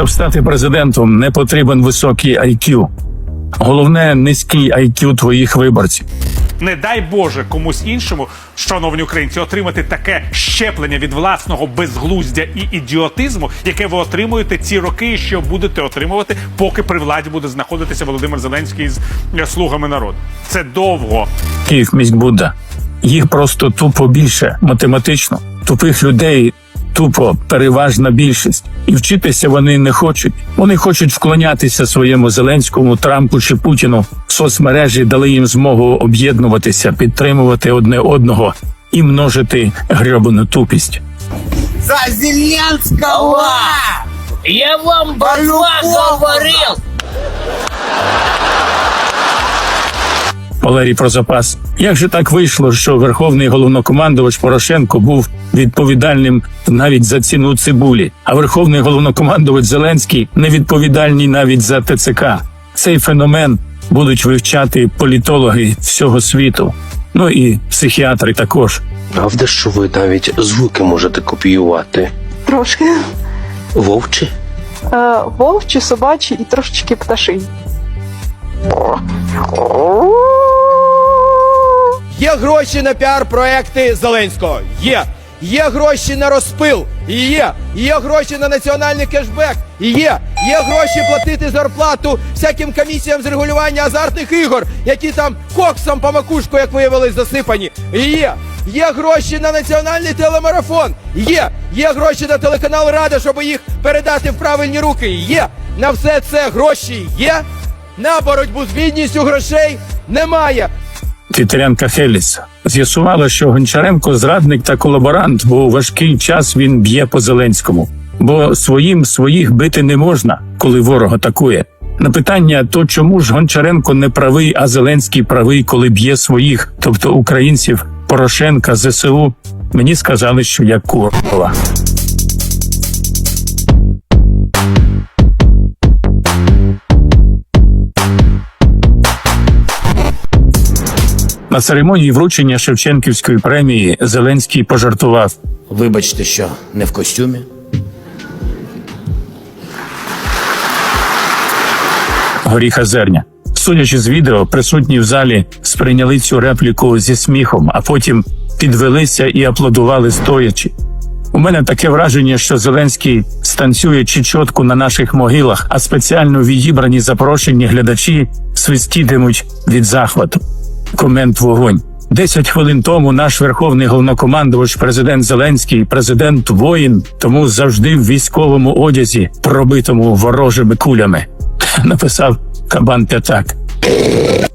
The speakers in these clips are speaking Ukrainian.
Щоб стати президентом, не потрібен високий IQ. Головне низький IQ твоїх виборців. Не дай Боже комусь іншому, шановні українці, отримати таке щеплення від власного безглуздя і ідіотизму, яке ви отримуєте ці роки, і що будете отримувати, поки при владі буде знаходитися Володимир Зеленський з е, слугами народу. Це довго. Київ міськбуда. Їх просто тупо більше математично. Тупих людей тупо переважна більшість. І вчитися вони не хочуть. Вони хочуть вклонятися своєму Зеленському, Трампу чи Путіну. Соцмережі дали їм змогу об'єднуватися, підтримувати одне одного і множити грьобану тупість. За Зеленского! Я вам говорил! Валерій про запас. Як же так вийшло, що верховний головнокомандувач Порошенко був відповідальним навіть за ціну цибулі, а верховний головнокомандувач Зеленський невідповідальний навіть за ТЦК? Цей феномен будуть вивчати політологи всього світу. Ну і психіатри також. Правда, що ви навіть звуки можете копіювати? Трошки. Вовчі? Е, вовчі, собачі і трошечки пташині. Є гроші на піар-проекти Зеленського. Є. Є гроші на розпил. Є. Є гроші на національний кешбек. Є. Є гроші платити зарплату всяким комісіям з регулювання азартних ігор, які там коксом по макушку, як виявилось, засипані. Є. Є гроші на національний телемарафон. Є. Є гроші на телеканал Рада, щоб їх передати в правильні руки. Є. На все це гроші є. На боротьбу з бідністю грошей немає. Тітерянка Хеліс з'ясувала, що Гончаренко зрадник та колаборант, бо у важкий час він б'є по Зеленському. Бо своїм своїх бити не можна, коли ворог атакує. На питання, то чому ж Гончаренко не правий, а Зеленський правий, коли б'є своїх, тобто українців, Порошенка, ЗСУ, мені сказали, що я курва. На церемонії вручення Шевченківської премії Зеленський пожартував. Вибачте, що не в костюмі. горіха зерня. Судячи з відео, присутні в залі сприйняли цю репліку зі сміхом, а потім підвелися і аплодували стоячи. У мене таке враження, що Зеленський станцює чечотку на наших могилах, а спеціально відібрані запрошені глядачі свистітимуть від захвату. Комент вогонь. Десять хвилин тому наш верховний головнокомандувач, президент Зеленський, президент воїн, тому завжди в військовому одязі, пробитому ворожими кулями. Написав Кабан П'ятак.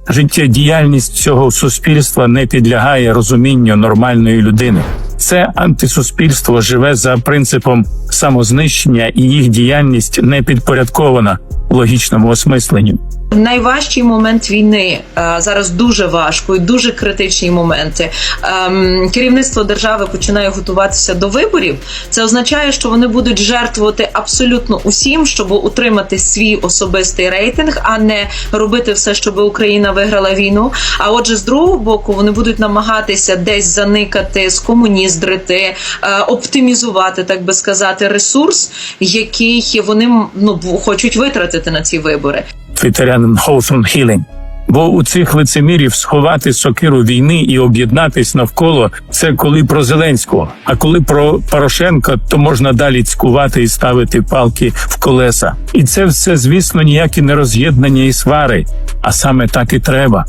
Життєдіяльність цього суспільства не підлягає розумінню нормальної людини. Це антисуспільство живе за принципом самознищення, і їх діяльність не підпорядкована логічному осмисленню. Найважчий момент війни е, зараз дуже важко і дуже критичні моменти. Ем, Керівництво держави починає готуватися до виборів. Це означає, що вони будуть жертвувати абсолютно усім, щоб утримати свій особистий рейтинг, а не робити все, щоб Україна виграла війну. А отже, з другого боку, вони будуть намагатися десь заникати, скомуніздрити, е, оптимізувати, так би сказати, ресурс, який вони ну хочуть витратити на ці вибори. Твітерянин Хоусон Хілінг. Бо у цих лицемірів сховати сокиру війни і об'єднатись навколо це коли про Зеленського. А коли про Порошенка, то можна далі цькувати і ставити палки в колеса. І це все, звісно, ніякі не роз'єднання і свари, а саме так і треба.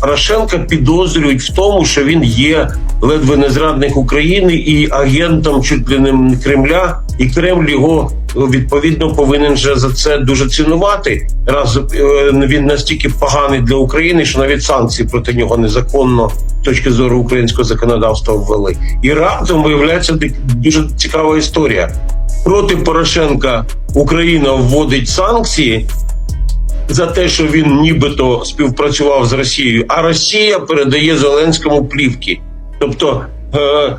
Порошенка підозрюють в тому, що він є ледве не зрадник України і агентом чуть ли не Кремля, і Кремль його відповідно повинен же за це дуже цінувати. Раз е, він настільки поганий для України, що навіть санкції проти нього незаконно з точки зору українського законодавства ввели. І раптом виявляється дуже цікава історія. Проти Порошенка Україна вводить санкції, за те, що він нібито співпрацював з Росією, а Росія передає Зеленському плівки. Тобто е,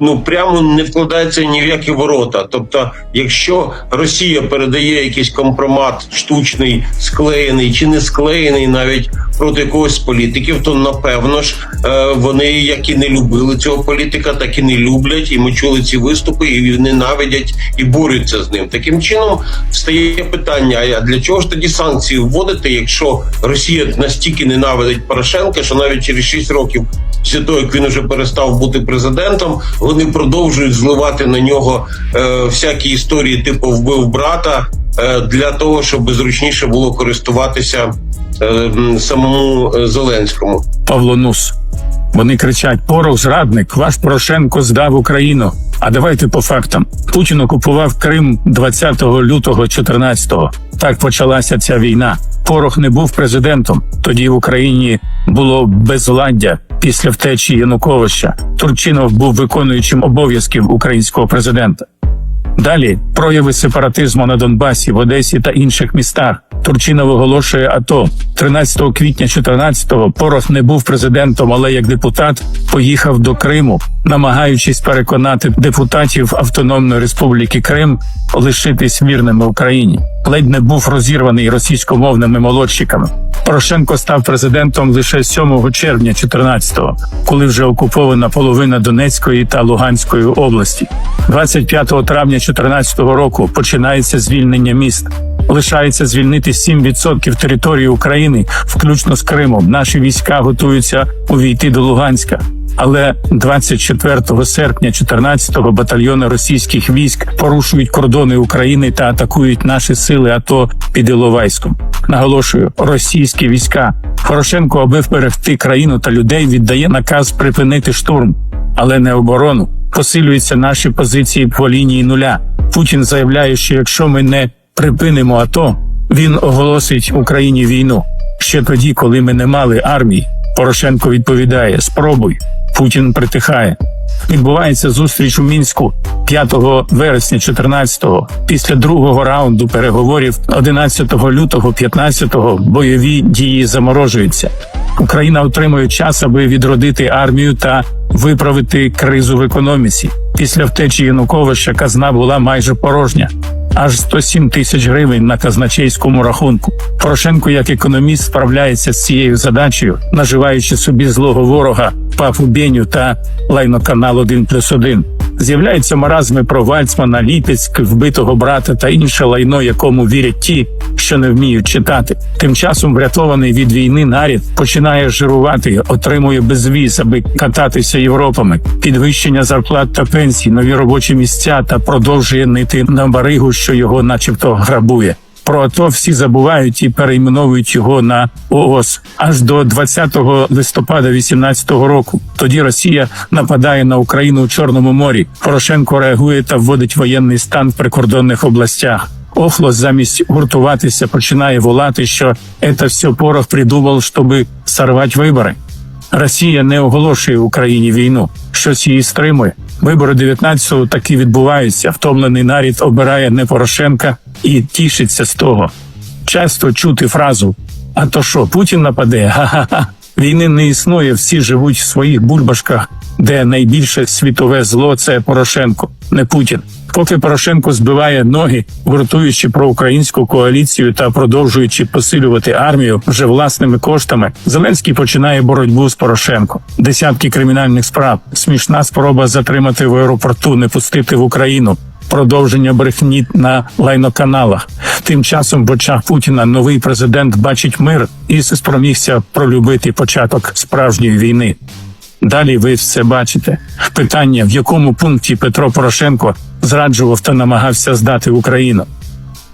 ну прямо не вкладається ні в які ворота. Тобто, якщо Росія передає якийсь компромат штучний, склеєний чи не склеєний навіть проти якогось з політиків, то напевно ж е, вони, як і не любили цього політика, так і не люблять. І ми чули ці виступи, і ненавидять і борються з ним. Таким чином встає питання: а для чого ж тоді санкції вводити, якщо Росія настільки ненавидить Порошенка, що навіть через 6 років після того, як він уже перестав бути президентом, вони продовжують зливати на нього е, всякі історії, типу вбив брата, е, для того, щоб зручніше було користуватися е, самому е, Зеленському. Павло Нус. Вони кричать: Порох зрадник, ваш Порошенко здав Україну. А давайте по фактам. Путін окупував Крим 20 лютого 14-го. Так почалася ця війна. Порох не був президентом. Тоді в Україні було безладдя після втечі Януковича. Турчинов був виконуючим обов'язків українського президента. Далі прояви сепаратизму на Донбасі, в Одесі та інших містах. Турчинов оголошує АТО 13 квітня 14-го Порох не був президентом, але як депутат поїхав до Криму, намагаючись переконати депутатів Автономної Республіки Крим лишитись вірними Україні. Ледь не був розірваний російськомовними молодчиками. Порошенко став президентом лише 7 червня 14-го, коли вже окупована половина Донецької та Луганської області. 25 травня 2014 року починається звільнення міст. Лишається звільнити 7% території України, включно з Кримом. Наші війська готуються увійти до Луганська. Але 24 серпня 14-го батальйони російських військ порушують кордони України та атакують наші сили АТО під Іловайськом. Наголошую, російські війська. Порошенко, аби вберегти країну та людей, віддає наказ припинити штурм, але не оборону. Посилюються наші позиції по лінії нуля. Путін заявляє, що якщо ми не припинимо АТО, він оголосить Україні війну. Ще тоді, коли ми не мали армії, Порошенко відповідає: спробуй. Путін притихає. Відбувається зустріч у мінську 5 вересня 14-го. Після другого раунду переговорів 11 лютого 15-го бойові дії заморожуються. Україна отримує час, аби відродити армію та виправити кризу в економіці. Після втечі Януковича казна була майже порожня. Аж 107 тисяч гривень на казначейському рахунку. Порошенко, як економіст, справляється з цією задачею, наживаючи собі злого ворога папу Беню та лайноканал 1 плюс 1. З'являються маразми про Вальцмана, Ліпецьк, вбитого брата та інше лайно, якому вірять ті, що не вміють читати. Тим часом врятований від війни нарід починає жирувати, отримує безвіз, аби кататися Європами, підвищення зарплат та пенсій, нові робочі місця та продовжує нити на баригу, що його, начебто, грабує. Про АТО всі забувають і перейменовують його на ООС аж до 20 листопада 18 року. Тоді Росія нападає на Україну у Чорному морі. Порошенко реагує та вводить воєнний стан в прикордонних областях. Охлос замість гуртуватися починає волати, що це все порох придумав, щоб сорвати вибори. Росія не оголошує Україні війну, щось її стримує. Вибори 19-го таки відбуваються. Втомлений нарід обирає не Порошенка і тішиться з того. Часто чути фразу: А то що, Путін нападе? Га-га-га. Війни не існує, всі живуть в своїх бульбашках, де найбільше світове зло це Порошенко, не Путін. Поки Порошенко збиває ноги, гуртуючи проукраїнську коаліцію та продовжуючи посилювати армію вже власними коштами, Зеленський починає боротьбу з Порошенко. Десятки кримінальних справ, смішна спроба затримати в аеропорту, не пустити в Україну. Продовження брехні на лайноканалах. Тим часом в очах Путіна новий президент бачить мир і спромігся пролюбити початок справжньої війни. Далі ви все бачите. Питання, в якому пункті Петро Порошенко зраджував та намагався здати Україну.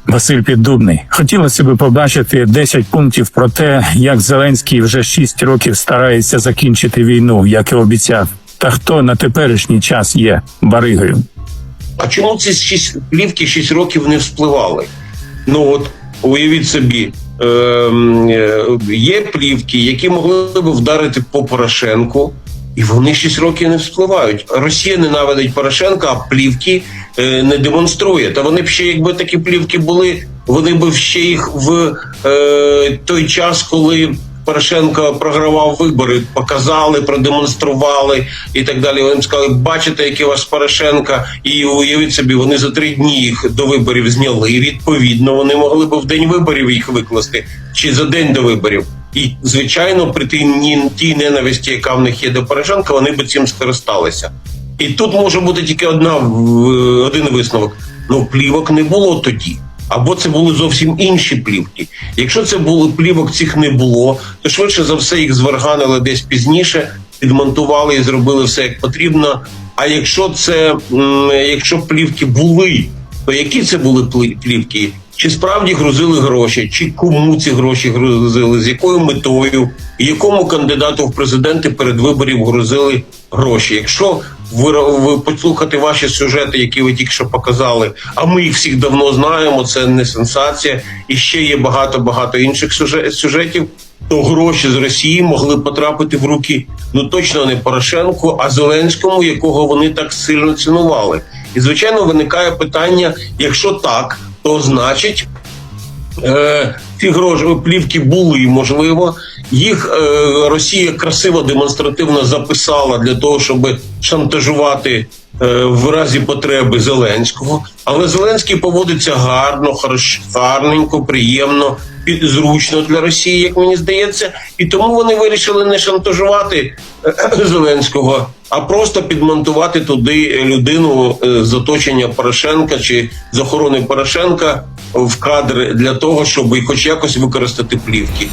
Василь Піддубний. Хотілося б побачити 10 пунктів про те, як Зеленський вже 6 років старається закінчити війну, як і обіцяв. Та хто на теперішній час є баригою? А чому ці шість плівки 6 років не вспливали? Ну от уявіть собі, ем, е, є плівки, які могли б вдарити по Порошенку, і вони 6 років не вспливають. Росія ненавидить Порошенка, а плівки е, не демонструє. Та вони б ще, якби такі плівки були, вони б ще їх в е, той час, коли Порошенко програвав вибори, показали, продемонстрували і так далі. Вони їм сказали, бачите, який у вас Порошенко, і уявіть собі, вони за три дні їх до виборів зняли. І відповідно, вони могли б в день виборів їх викласти чи за день до виборів. І звичайно, при тій, тій ненависті, яка в них є до Порошенка, вони б цим скористалися. І тут може бути тільки одна один висновок: ну плівок не було тоді. Або це були зовсім інші плівки. Якщо це були плівок, цих не було, то швидше за все їх зварганили десь пізніше, підмонтували і зробили все як потрібно. А якщо це якщо плівки були, то які це були плівки? Чи справді грузили гроші, чи кому ці гроші грузили, з якою метою, якому кандидату в президенти перед виборів грузили гроші? Якщо ви, ви послухати ваші сюжети, які ви тільки що показали, а ми їх всіх давно знаємо, це не сенсація, і ще є багато багато інших сюжетів. То гроші з Росії могли потрапити в руки ну точно не Порошенку, а Зеленському, якого вони так сильно цінували. І звичайно виникає питання: якщо так, то значить е, ці гроші плівки були, можливо. Їх е, Росія красиво демонстративно записала для того, щоб шантажувати е, в разі потреби Зеленського. Але Зеленський поводиться гарно, хорош, гарненько, приємно, зручно для Росії, як мені здається. І тому вони вирішили не шантажувати е, Зеленського, а просто підмонтувати туди людину е, з оточення Порошенка чи з охорони Порошенка в кадр для того, щоб хоч якось використати плівки.